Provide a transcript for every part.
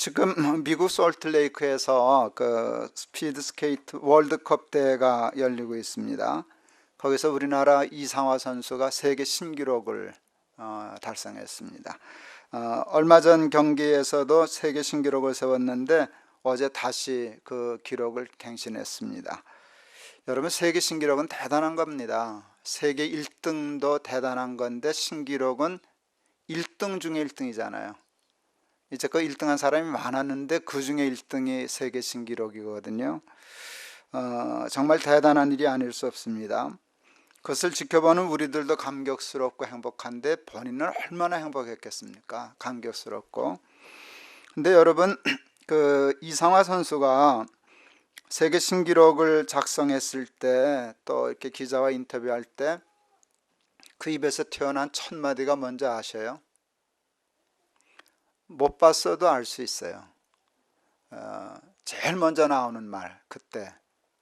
지금 미국 솔트레이크에서 그 스피드 스케이트 월드컵 대회가 열리고 있습니다. 거기서 우리나라 이상화 선수가 세계 신기록을 어, 달성했습니다. 어, 얼마 전 경기에서도 세계 신기록을 세웠는데 어제 다시 그 기록을 갱신했습니다. 여러분 세계 신기록은 대단한 겁니다. 세계 1등도 대단한 건데 신기록은 1등 중에 1등이잖아요. 이제껏 1등한 사람이 많았는데 그 중에 1등이 세계 신기록이거든요. 어, 정말 대단한 일이 아닐 수 없습니다. 그것을 지켜보는 우리들도 감격스럽고 행복한데 본인은 얼마나 행복했겠습니까? 감격스럽고. 근데 여러분 그 이상화 선수가 세계 신기록을 작성했을 때 또 이렇게 기자와 인터뷰할 때 그 입에서 튀어난 첫 마디가 뭔지 아셔요? 못 봤어도 알 수 있어요. 어, 제일 먼저 나오는 말 그때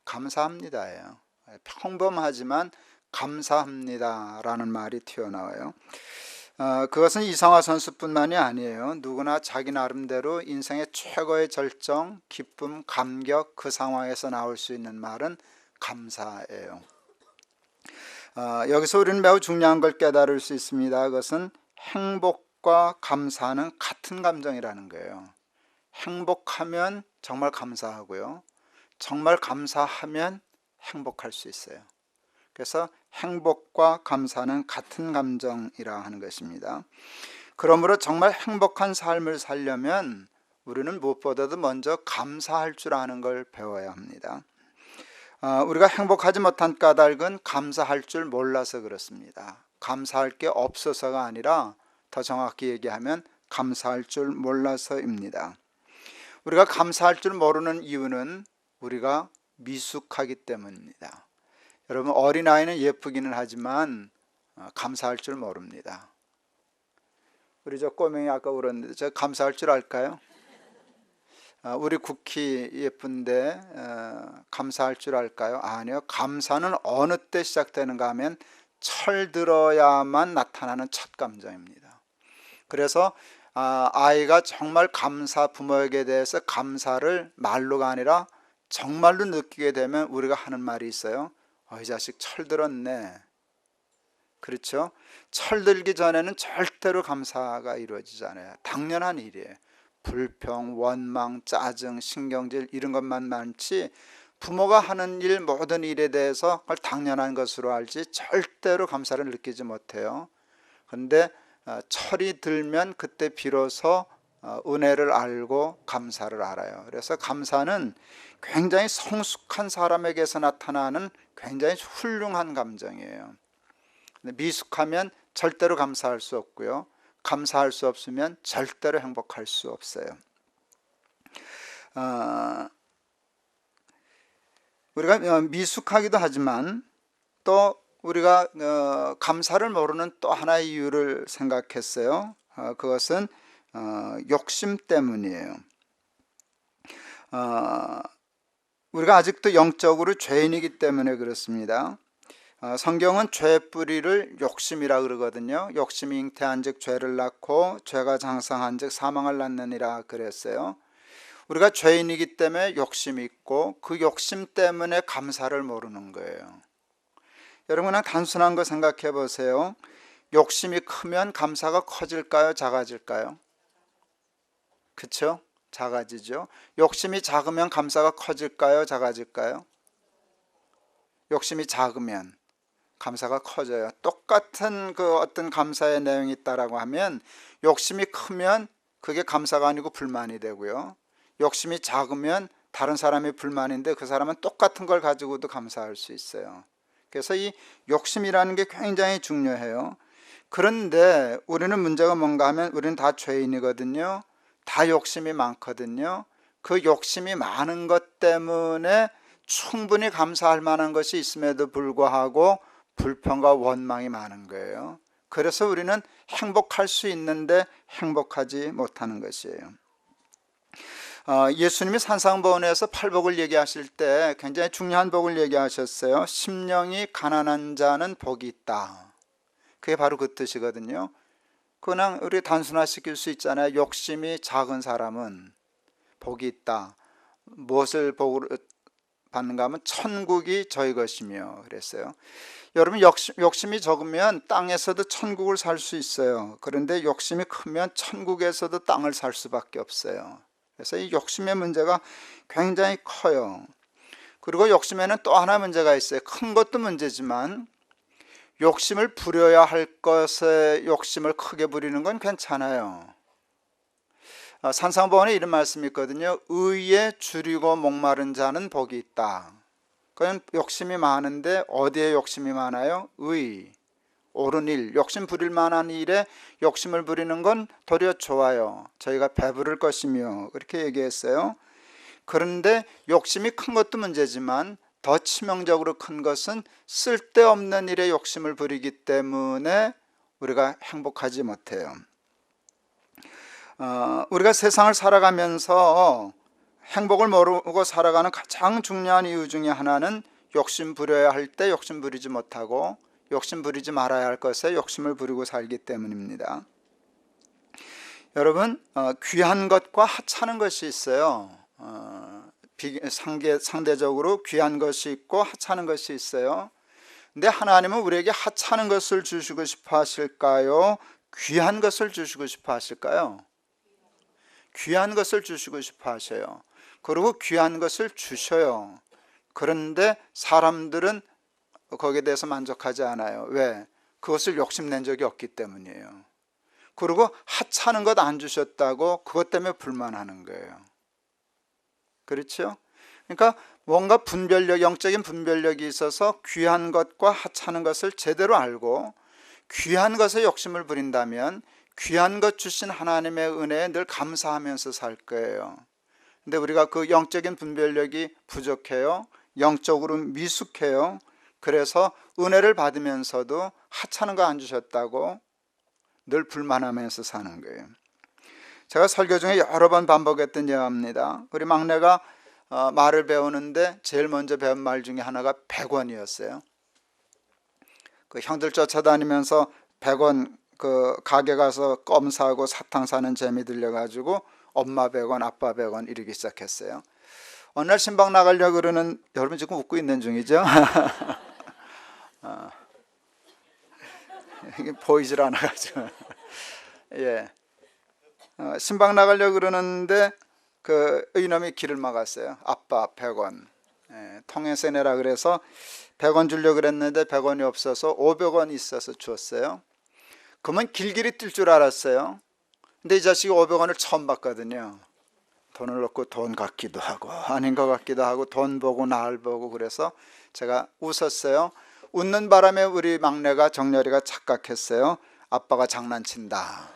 감사합니다예요. 평범하지만 감사합니다라는 말이 튀어나와요. 어, 그것은 이상화 선수뿐만이 아니에요. 누구나 자기 나름대로 인생의 최고의 절정, 기쁨, 감격 그 상황에서 나올 수 있는 말은 감사예요. 어, 여기서 우리는 매우 중요한 걸 깨달을 수 있습니다. 그것은 행복 과 감사는 같은 감정이라는 거예요. 행복하면 정말 감사하고요. 정말 감사하면 행복할 수 있어요. 그래서 행복과 감사는 같은 감정이라 하는 것입니다. 그러므로 정말 행복한 삶을 살려면 우리는 무엇보다도 먼저 감사할 줄 아는 걸 배워야 합니다. 어, 우리가 행복하지 못한 까닭은 감사할 줄 몰라서 그렇습니다. 감사할 게 없어서가 아니라 더 정확히 얘기하면 감사할 줄 몰라서입니다. 우리가 감사할 줄 모르는 이유는 우리가 미숙하기 때문입니다. 여러분 어린아이는 예쁘기는 하지만 어, 감사할 줄 모릅니다. 우리 저 꼬맹이 아까 울었는데 저 감사할 줄 알까요? 어, 우리 국희 예쁜데 어, 감사할 줄 알까요? 아니요. 감사는 어느 때 시작되는가 하면 철들어야만 나타나는 첫 감정입니다. 그래서 아, 아이가 정말 감사 부모에게 대해서 감사를 말로가 아니라 정말로 느끼게 되면 우리가 하는 말이 있어요. 어, 이 자식 철들었네. 그렇죠? 철들기 전에는 절대로 감사가 이루어지잖아요. 당연한 일이에요. 불평, 원망, 짜증, 신경질 이런 것만 많지 부모가 하는 일 모든 일에 대해서 그걸 당연한 것으로 알지 절대로 감사를 느끼지 못해요. 근데 어, 철이 들면 그때 비로소 어, 은혜를 알고 감사를 알아요. 그래서 감사는 굉장히 성숙한 사람에게서 나타나는 굉장히 훌륭한 감정이에요. 미숙하면 절대로 감사할 수 없고요. 감사할 수 없으면 절대로 행복할 수 없어요. 어, 우리가 미숙하기도 하지만 또 우리가 어, 감사를 모르는 또 하나의 이유를 생각했어요. 어, 그것은 어, 욕심 때문이에요. 어, 우리가 아직도 영적으로 죄인이기 때문에 그렇습니다. 어, 성경은 죄 뿌리를 욕심이라 그러거든요. 욕심이 잉태한즉 죄를 낳고 죄가 장성한즉 사망을 낳느니라 그랬어요. 우리가 죄인이기 때문에 욕심이 있고 그 욕심 때문에 감사를 모르는 거예요. 여러분 은 단순한 거 생각해 보세요. 욕심이 크면 감사가 커질까요? 작아질까요? 그렇죠? 작아지죠. 욕심이 작으면 감사가 커질까요? 작아질까요? 욕심이 작으면 감사가 커져요. 똑같은 그 어떤 감사의 내용이 있다라고 하면 욕심이 크면 그게 감사가 아니고 불만이 되고요. 욕심이 작으면 다른 사람이 불만인데 그 사람은 똑같은 걸 가지고도 감사할 수 있어요. 그래서 이 욕심이라는 게 굉장히 중요해요. 그런데 우리는 문제가 뭔가 하면 우리는 다 죄인이거든요. 다 욕심이 많거든요. 그 욕심이 많은 것 때문에 충분히 감사할 만한 것이 있음에도 불구하고 불평과 원망이 많은 거예요. 그래서 우리는 행복할 수 있는데 행복하지 못하는 것이에요. 어, 예수님이 산상보원에서 팔복을 얘기하실 때 굉장히 중요한 복을 얘기하셨어요. 심령이 가난한 자는 복이 있다. 그게 바로 그 뜻이거든요. 그냥 우리 단순화시킬 수 있잖아요. 욕심이 작은 사람은 복이 있다. 무엇을 복으로 받는가 하면 천국이 저희 것이며 그랬어요. 여러분 욕심, 욕심이 적으면 땅에서도 천국을 살 수 있어요. 그런데 욕심이 크면 천국에서도 땅을 살 수밖에 없어요. 그래서 이 욕심의 문제가 굉장히 커요. 그리고 욕심에는 또 하나 문제가 있어요. 큰 것도 문제지만 욕심을 부려야 할 것에 욕심을 크게 부리는 건 괜찮아요. 아, 산상보원에 이런 말씀이 있거든요. 의에 줄이고 목마른 자는 복이 있다. 그건 욕심이 많은데 어디에 욕심이 많아요? 의, 옳은 일, 욕심 부릴 만한 일에 욕심을 부리는 건 도리어 좋아요. 저희가 배부를 것이며 그렇게 얘기했어요. 그런데 욕심이 큰 것도 문제지만 더 치명적으로 큰 것은 쓸데없는 일에 욕심을 부리기 때문에 우리가 행복하지 못해요. 어, 우리가 세상을 살아가면서 행복을 모르고 살아가는 가장 중요한 이유 중에 하나는 욕심 부려야 할 때 욕심 부리지 못하고 욕심 부리지 말아야 할 것에 욕심을 부리고 살기 때문입니다. 여러분 어, 귀한 것과 하찮은 것이 있어요. 어, 비, 상대, 상대적으로 귀한 것이 있고 하찮은 것이 있어요. 근데 하나님은 우리에게 하찮은 것을 주시고 싶어 하실까요? 귀한 것을 주시고 싶어 하실까요? 귀한 것을 주시고 싶어 하셔요. 그리고 귀한 것을 주셔요. 그런데 사람들은 거기에 대해서 만족하지 않아요. 왜? 그것을 욕심낸 적이 없기 때문이에요. 그리고 하찮은 것 안 주셨다고 그것 때문에 불만하는 거예요. 그렇죠? 그러니까 뭔가 분별력, 영적인 분별력이 있어서 귀한 것과 하찮은 것을 제대로 알고 귀한 것에 욕심을 부린다면 귀한 것 주신 하나님의 은혜에 늘 감사하면서 살 거예요. 근데 우리가 그 영적인 분별력이 부족해요. 영적으로 미숙해요. 그래서 은혜를 받으면서도 하찮은 거 안 주셨다고 늘 불만하면서 사는 거예요. 제가 설교 중에 여러 번 반복했던 예화입니다. 우리 막내가 어, 말을 배우는데 제일 먼저 배운 말 중에 하나가 100원이었어요. 그 형들 쫓아다니면서 100원 그 가게 가서 껌 사고 사탕 사는 재미 들려가지고 엄마 100원, 아빠 100원 이러기 시작했어요. 어느 날 신방 나가려고 그러는 여러분 지금 웃고 있는 중이죠? 어, 이게 보이질 않아가지고 예 어, 신방 나가려고 그러는데 그 이놈이 길을 막았어요. 아빠 100원 예, 통해서 내라 그래서 100원 주려고 그랬는데 100원이 없어서 500원 있어서 주었어요. 그러면 길길이 뛸 줄 알았어요. 근데 이 자식이 500원을 처음 봤거든요. 돈을 넣고 돈 같기도 하고 아닌 것 같기도 하고 돈 보고 날 보고 그래서 제가 웃었어요. 웃는 바람에 우리 막내가 정렬이가 착각했어요. 아빠가 장난친다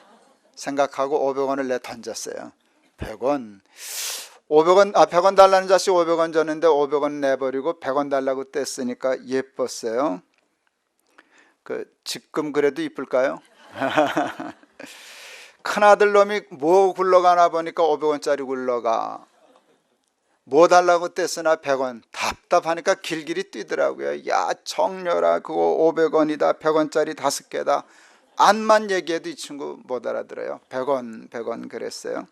생각하고 500원을 내 던졌어요. 100원. 500원 아 100원 달라는 자식 500원 줬는데 500원 내버리고 100원 달라고 뗐으니까 예뻤어요. 그 지금 그래도 이쁠까요? 큰아들 놈이 뭐 굴러가나 보니까 500원짜리 굴러가 뭐 달라고 뗐으나 100원. 답답하니까 길길이 뛰더라고요. 야 정렬아 그거 500원이다 100원짜리 다섯 개다. 안만 얘기해도 이 친구 못 알아들어요. 100원 100원 그랬어요.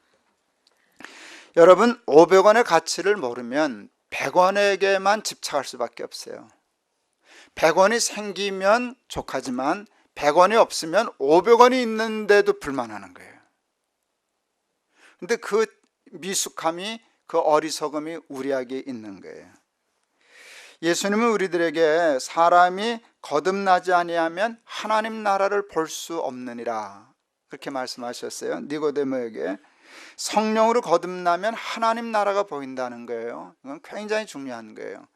여러분 500원의 가치를 모르면 100원에게만 집착할 수밖에 없어요. 100원이 생기면 족하지만 100원이 없으면 500원이 있는데도 불만하는 거예요. 근데 그 미숙함이 그 어리석음이 우리에게 있는 거예요. 예수님은 우리들에게 사람이 거듭나지 아니하면 하나님 나라를 볼 수 없느니라 그렇게 말씀하셨어요. 니고데모에게 성령으로 거듭나면 하나님 나라가 보인다는 거예요. 이건 굉장히 중요한 거예요.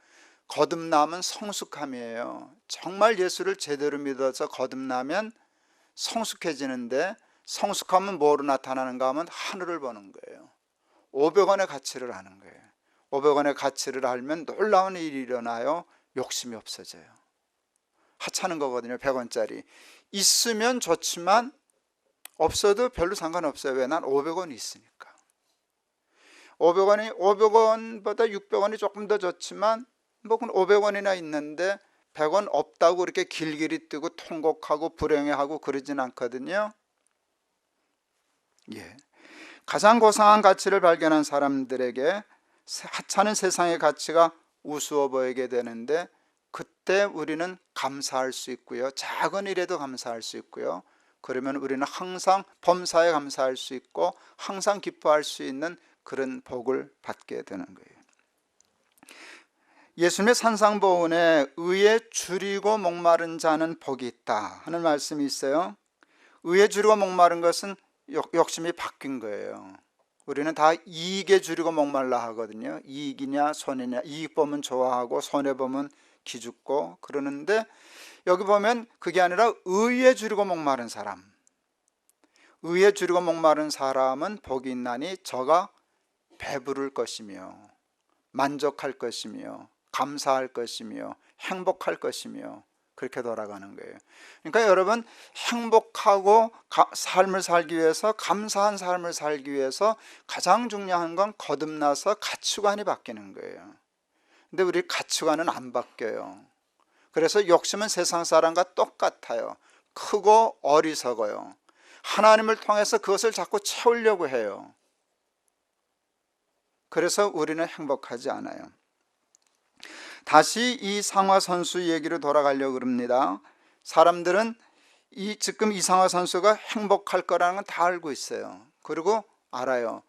거듭남은 성숙함이에요. 정말 예수를 제대로 믿어서 거듭나면 성숙해지는데 성숙함은 뭐로 나타나는가 하면 하늘을 보는 거예요. 500원의 가치를 아는 거예요. 500원의 가치를 알면 놀라운 일이 일어나요. 욕심이 없어져요. 하찮은 거거든요. 100원짜리. 있으면 좋지만 없어도 별로 상관없어요. 왜? 난 500원이 있으니까. 500원이 500원보다 600원이 조금 더 좋지만 뭐 500원이나 있는데 100원 없다고 그렇게 길길이 뜨고 통곡하고 불행해하고 그러진 않거든요. 예. 가장 고상한 가치를 발견한 사람들에게 하찮은 세상의 가치가 우스워 보이게 되는데 그때 우리는 감사할 수 있고요. 작은 일에도 감사할 수 있고요. 그러면 우리는 항상 범사에 감사할 수 있고 항상 기뻐할 수 있는 그런 복을 받게 되는 거예요. 예수님의 산상보훈에 의에 줄이고 목마른 자는 복이 있다 하는 말씀이 있어요. 의에 줄이고 목마른 것은 욕- 욕심이 바뀐 거예요. 우리는 다 이익에 줄이고 목말라 하거든요. 이익이냐 손해냐 이익 보면 좋아하고 손해 보면 기죽고 그러는데 여기 보면 그게 아니라 의에 줄이고 목마른 사람. 의에 줄이고 목마른 사람은 복이 있나니 저가 배부를 것이며 만족할 것이며 감사할 것이며 행복할 것이며 그렇게 돌아가는 거예요. 그러니까 여러분 행복하고 가- 삶을 살기 위해서 감사한 삶을 살기 위해서 가장 중요한 건 거듭나서 가치관이 바뀌는 거예요. 근데 우리 가치관은 안 바뀌어요. 그래서 욕심은 세상 사람과 똑같아요. 크고 어리석어요. 하나님을 통해서 그것을 자꾸 채우려고 해요. 그래서 우리는 행복하지 않아요. 다시 이 상화 선수 얘기로 돌아가려고 그럽니다. 사람들은 이 지금 이상화 선수가 행복할 거라는 건 다 알고 있어요. 그리고 알아요.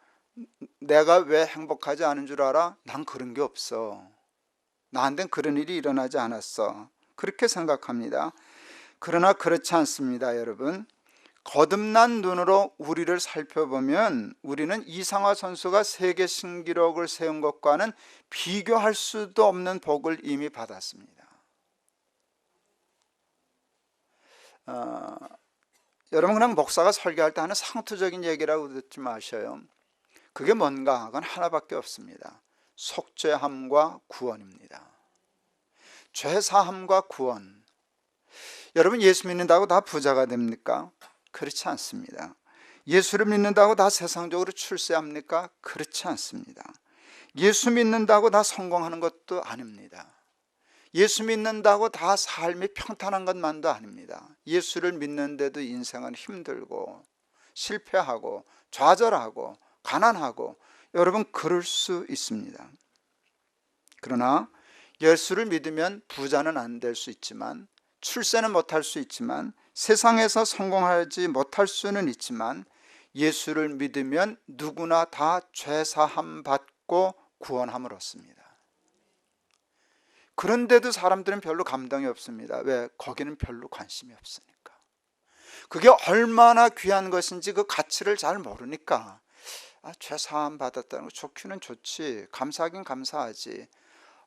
내가 왜 행복하지 않은 줄 알아? 난 그런 게 없어. 나한텐 그런 일이 일어나지 않았어. 그렇게 생각합니다. 그러나 그렇지 않습니다, 여러분. 거듭난 눈으로 우리를 살펴보면 우리는 이상화 선수가 세계 신기록을 세운 것과는 비교할 수도 없는 복을 이미 받았습니다. 어, 여러분 그냥 목사가 설교할 때 하는 상투적인 얘기라고 듣지 마셔요. 그게 뭔가? 그건 하나밖에 없습니다. 속죄함과 구원입니다. 죄사함과 구원. 여러분 예수 믿는다고 다 부자가 됩니까? 그렇지 않습니다. 예수를 믿는다고 다 세상적으로 출세합니까? 그렇지 않습니다. 예수 믿는다고 다 성공하는 것도 아닙니다. 예수 믿는다고 다 삶이 평탄한 것만도 아닙니다. 예수를 믿는데도 인생은 힘들고 실패하고 좌절하고 가난하고 여러분 그럴 수 있습니다. 그러나 예수를 믿으면 부자는 안 될 수 있지만 출세는 못할 수 있지만 세상에서 성공하지 못할 수는 있지만 예수를 믿으면 누구나 다 죄사함 받고 구원함을 얻습니다. 그런데도 사람들은 별로 감동이 없습니다. 왜? 거기는 별로 관심이 없으니까. 그게 얼마나 귀한 것인지 그 가치를 잘 모르니까 아, 죄사함 받았다는 거 좋기는 좋지. 감사하긴 감사하지.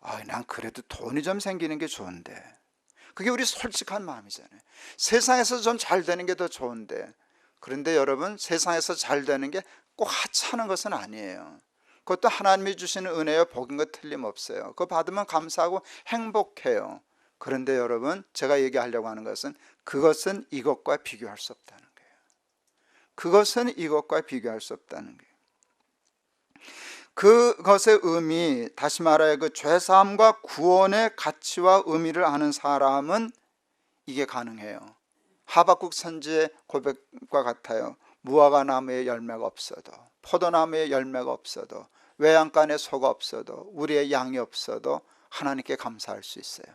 아, 난 그래도 돈이 좀 생기는 게 좋은데. 그게 우리 솔직한 마음이잖아요. 세상에서 좀 잘 되는 게 더 좋은데. 그런데 여러분, 세상에서 잘 되는 게 꼭 하찮은 것은 아니에요. 그것도 하나님이 주시는 은혜요, 복인 것 틀림없어요. 그거 받으면 감사하고 행복해요. 그런데 여러분, 제가 얘기하려고 하는 것은 그것은 이것과 비교할 수 없다는 거예요. 그것은 이것과 비교할 수 없다는 거예요. 그것의 의미, 다시 말하여 그 죄사함과 구원의 가치와 의미를 아는 사람은 이게 가능해요. 하박국 선지의 고백과 같아요. 무화과 나무에 열매가 없어도, 포도나무에 열매가 없어도, 외양간에 소가 없어도, 우리의 양이 없어도 하나님께 감사할 수 있어요.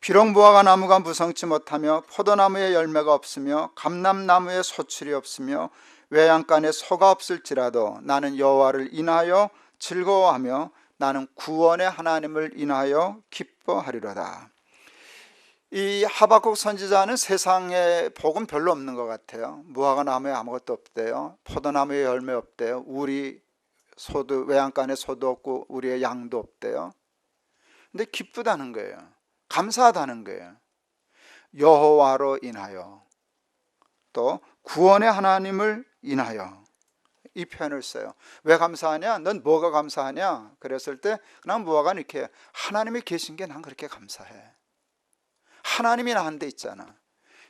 비록 무화과 나무가 무성치 못하며 포도나무에 열매가 없으며 감람나무에 소출이 없으며 외양간에 소가 없을지라도 나는 여호와를 인하여 즐거워하며 나는 구원의 하나님을 인하여 기뻐하리로다. 이 하박국 선지자는 세상에 복은 별로 없는 것 같아요. 무화과 나무에 아무것도 없대요. 포도나무에 열매 없대요. 우리 소도 외양간에 소도 없고 우리의 양도 없대요. 근데 기쁘다는 거예요. 감사하다는 거예요. 여호와로 인하여 또 구원의 하나님을 인하여 이 표현을 써요. 왜 감사하냐? 넌 뭐가 감사하냐? 그랬을 때난 무화과 이렇게 하나님이 계신 게 난 그렇게 감사해. 하나님이 나한테 있잖아.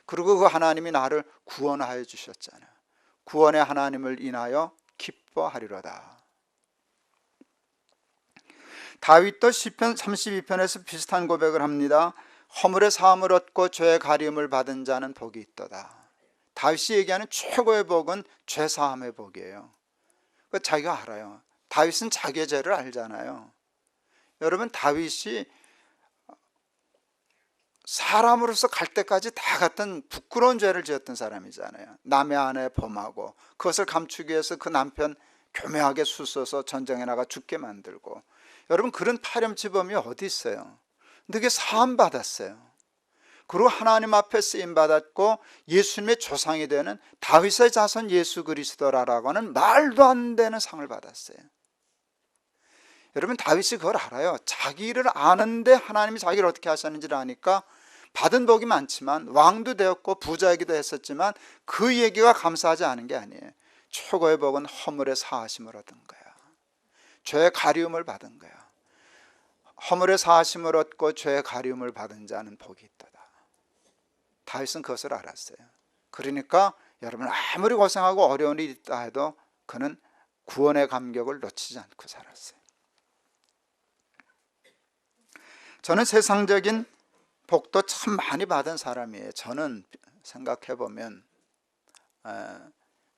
그리고 그 하나님이 나를 구원하여 주셨잖아. 구원의 하나님을 인하여 기뻐하리로다. 다윗도 시편 32편에서 비슷한 고백을 합니다. 허물의 사함을 얻고 죄의 가림을 받은 자는 복이 있도다. 다윗이 얘기하는 최고의 복은 죄 사함의 복이에요. 그 자기가 알아요. 다윗은 자기의 죄를 알잖아요. 여러분 다윗이 사람으로서 갈 때까지 다 같은 부끄러운 죄를 지었던 사람이잖아요. 남의 아내 범하고 그것을 감추기 위해서 그 남편 교묘하게 수서서 전쟁에 나가 죽게 만들고 여러분 그런 파렴치범이 어디 있어요? 근데 그게 사함 받았어요. 그리고 하나님 앞에 쓰임 받았고 예수님의 조상이 되는 다윗의 자손 예수 그리스도라라고 하는 말도 안 되는 상을 받았어요. 여러분 다윗이 그걸 알아요. 자기를 아는데 하나님이 자기를 어떻게 하셨는지를 아니까 받은 복이 많지만 왕도 되었고 부자이기도 했었지만 그 얘기가 감사하지 않은 게 아니에요. 최고의 복은 허물의 사하심을 얻은 거야. 죄의 가리움을 받은 거야. 허물의 사하심을 얻고 죄의 가리움을 받은 자는 복이 있도다. 다윗은 그것을 알았어요. 그러니까 여러분 아무리 고생하고 어려운 일이 있다 해도 그는 구원의 감격을 놓치지 않고 살았어요. 저는 세상적인 복도 참 많이 받은 사람이에요. 저는 생각해 보면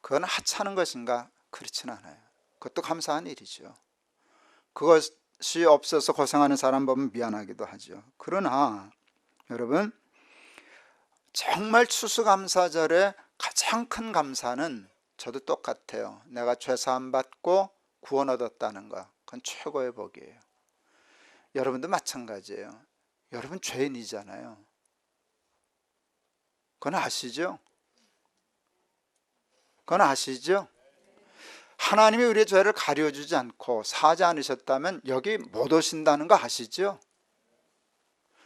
그건 하찮은 것인가 그렇진 않아요. 그것도 감사한 일이죠. 그것이 없어서 고생하는 사람 보면 미안하기도 하죠. 그러나 여러분 정말 추수감사절에 가장 큰 감사는 저도 똑같아요. 내가 죄사함 받고 구원 얻었다는 거. 그건 최고의 복이에요. 여러분도 마찬가지예요. 여러분 죄인이잖아요. 그건 아시죠? 그건 아시죠? 하나님이 우리의 죄를 가려주지 않고 사지 않으셨다면 여기 못 오신다는 거 아시죠?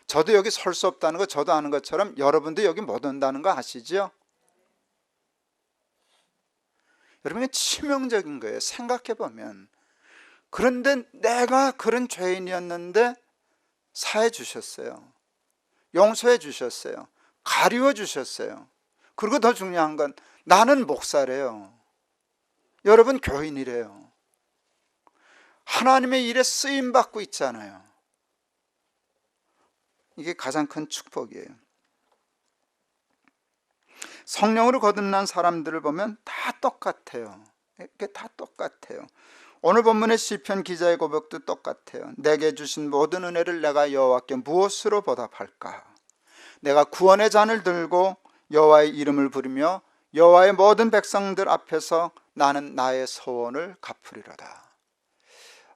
저도 여기 설 수 없다는 거 저도 아는 것처럼 여러분도 여기 못 온다는 거 아시죠? 여러분 치명적인 거예요. 생각해 보면 그런데 내가 그런 죄인이었는데 사해 주셨어요. 용서해 주셨어요. 가리워 주셨어요. 그리고 더 중요한 건 나는 목사래요. 여러분 교인이래요. 하나님의 일에 쓰임 받고 있잖아요. 이게 가장 큰 축복이에요. 성령으로 거듭난 사람들을 보면 다 똑같아요. 이게 다 똑같아요. 오늘 본문의 시편 기자의 고백도 똑같아요. 내게 주신 모든 은혜를 내가 여호와께 무엇으로 보답할까? 내가 구원의 잔을 들고 여호와의 이름을 부르며 여호와의 모든 백성들 앞에서 나는 나의 소원을 갚으리로다.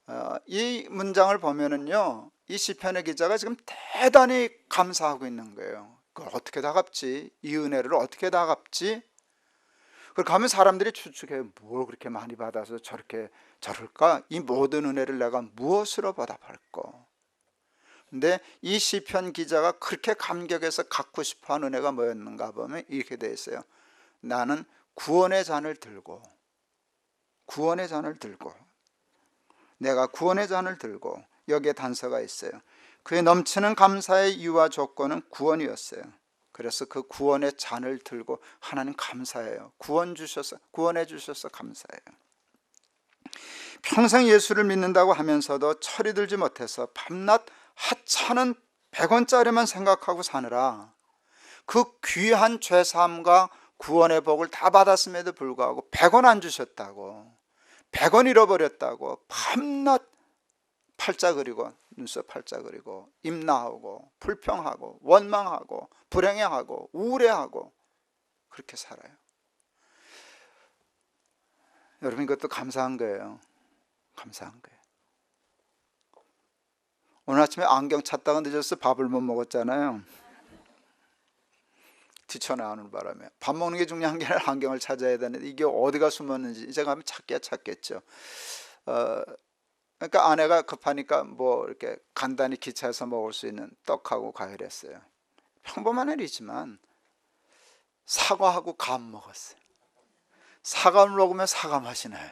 어, 이 문장을 보면은요, 이 시편의 기자가 지금 대단히 감사하고 있는 거예요. 그걸 어떻게 다 갚지? 이 은혜를 어떻게 다 갚지? 그렇게 하면 사람들이 추측해 뭘 그렇게 많이 받아서 저렇게 저럴까? 이 모든 은혜를 내가 무엇으로 보답할까? 근데 이 시편 기자가 그렇게 감격해서 갖고 싶어 하는 은혜가 뭐였는가 보면 이렇게 돼 있어요. 나는 구원의 잔을 들고 구원의 잔을 들고 내가 구원의 잔을 들고 여기에 단서가 있어요. 그의 넘치는 감사의 이유와 조건은 구원이었어요. 그래서 그 구원의 잔을 들고 하나님 감사해요. 구원 주셔서 구원해 주셔서 감사해요. 평생 예수를 믿는다고 하면서도 철이 들지 못해서 밤낮 하찮은 100원짜리만 생각하고 사느라 그 귀한 죄사함과 구원의 복을 다 받았음에도 불구하고 100원 안 주셨다고 100원 잃어버렸다고 밤낮 팔자 그리고 눈썹 팔자 그리고 입 나오고 불평하고 원망하고 불행해하고 우울해하고 그렇게 살아요. 여러분 이것도 감사한 거예요. 감사한 거예요. 오늘 아침에 안경 찾다가 늦어서 밥을 못 먹었잖아요. 뒤쳐나오는 바람에 밥 먹는 게 중요한 게 아니라 안경을 찾아야 되는데 이게 어디가 숨었는지 제가 하면 찾기야 찾겠죠. 어, 그러니까 아내가 급하니까 뭐 이렇게 간단히 기차에서 먹을 수 있는 떡하고 과일 했어요. 평범한 일이지만 사과하고 감 먹었어요. 사과를 먹으면 사과 맛이 나요.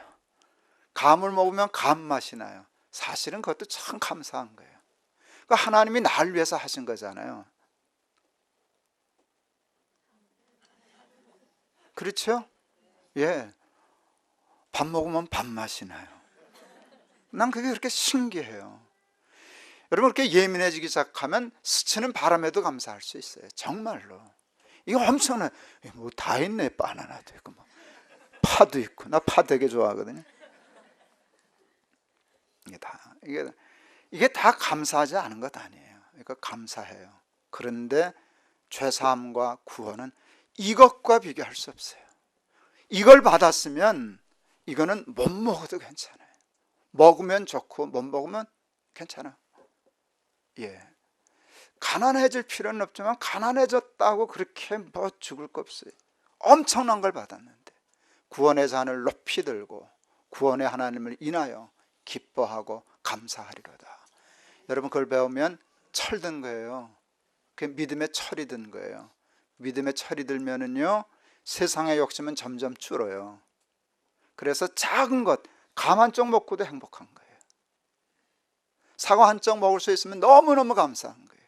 감을 먹으면 감 맛이 나요. 사실은 그것도 참 감사한 거예요. 그러니까 하나님이 날 위해서 하신 거잖아요. 그렇죠? 예. 밥 먹으면 밥맛이 나요. 난 그게 그렇게 신기해요. 여러분 그렇게 예민해지기 시작하면 스치는 바람에도 감사할 수 있어요. 정말로. 이거 엄청나. 뭐 다 있네. 바나나도 있고 뭐. 파도 있고. 나 파 되게 좋아하거든요. 다 이게 이게 다 감사하지 않은 것 아니에요. 이거 감사해요. 그런데 죄 사함과 구원은 이것과 비교할 수 없어요. 이걸 받았으면 이거는 못 먹어도 괜찮아요. 먹으면 좋고 못 먹으면 괜찮아. 예. 가난해질 필요는 없지만 가난해졌다고 그렇게 뭐 죽을 거 없어요. 엄청난 걸 받았는데 구원의 잔을 높이 들고 구원의 하나님을 인하여 기뻐하고 감사하리로다. 여러분 그걸 배우면 철든 거예요. 그 믿음의 철이 든 거예요. 믿음의 철이 들면은요 세상의 욕심은 점점 줄어요. 그래서 작은 것, 감 한 쪽 먹고도 행복한 거예요. 사과 한 쪽 먹을 수 있으면 너무너무 감사한 거예요.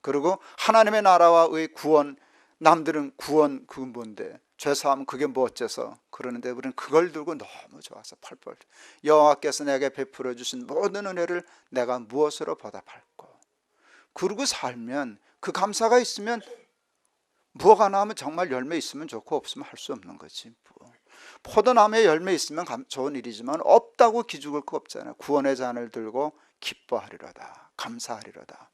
그리고 하나님의 나라와의 구원, 남들은 구원 그 뭔데 죄사함 그게 뭐 어째서 그러는데 우리는 그걸 들고 너무 좋아서 펄펄 여호와께서 내게 베풀어 주신 모든 은혜를 내가 무엇으로 보답할꼬 그러고 살면 그 감사가 있으면 무화과 나면 정말 열매 있으면 좋고 없으면 할 수 없는 거지 뭐. 포도나무에 열매 있으면 감- 좋은 일이지만 없다고 기죽을 거 없잖아요. 구원의 잔을 들고 기뻐하리로다 감사하리로다.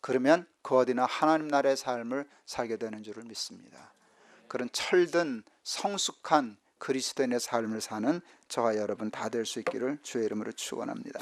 그러면 그 어디나 하나님 나라의 삶을 살게 되는 줄을 믿습니다. 그런 철든 성숙한 그리스도인의 삶을 사는 저와 여러분 다 될 수 있기를 주의 이름으로 축원합니다.